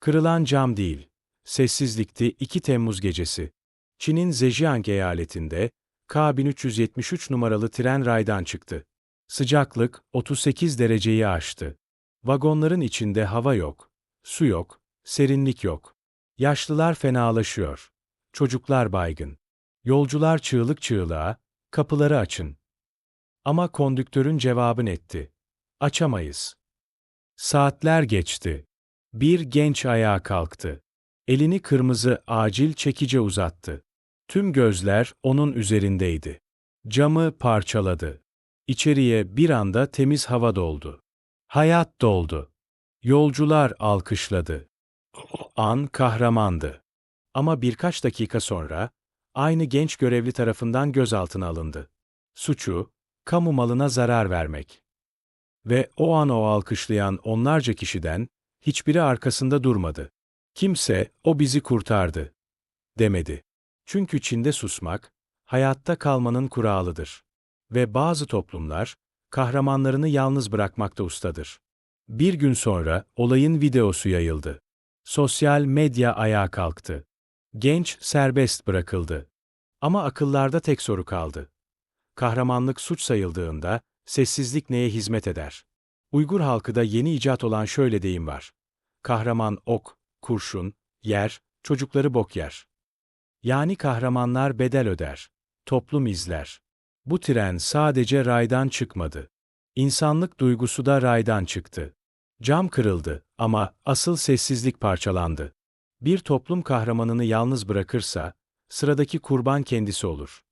Kırılan cam değil. Sessizlikti 2 Temmuz gecesi. Çin'in Zhejiang eyaletinde K1373 numaralı tren raydan çıktı. Sıcaklık 38 dereceyi aştı. Vagonların içinde hava yok, su yok, serinlik yok. Yaşlılar fenalaşıyor. Çocuklar baygın. Yolcular çığlık çığlığa, kapıları açın. Ama kondüktörün cevabı netti. Açamayız. Saatler geçti. Bir genç ayağa kalktı. Elini kırmızı acil çekice uzattı. Tüm gözler onun üzerindeydi. Camı parçaladı. İçeriye bir anda temiz hava doldu. Hayat doldu. Yolcular alkışladı. An kahramandı. Ama birkaç dakika sonra, aynı genç görevli tarafından gözaltına alındı. Suçu, kamu malına zarar vermek. Ve o an o alkışlayan onlarca kişiden, hiçbiri arkasında durmadı. Kimse, o bizi kurtardı, demedi. Çünkü Çin'de susmak, hayatta kalmanın kuralıdır. Ve bazı toplumlar, kahramanlarını yalnız bırakmakta ustadır. Bir gün sonra olayın videosu yayıldı. Sosyal medya ayağa kalktı. Genç serbest bırakıldı. Ama akıllarda tek soru kaldı. Kahramanlık suç sayıldığında sessizlik neye hizmet eder? Uygur halkı yeni icat olan şöyle deyim var. Kahraman ok, kurşun, yer, çocukları bok yer. Yani kahramanlar bedel öder. Toplum izler. Bu tren sadece raydan çıkmadı. İnsanlık duygusu da raydan çıktı. Cam kırıldı ama asıl sessizlik parçalandı. Bir toplum kahramanını yalnız bırakırsa, sıradaki kurban kendisi olur.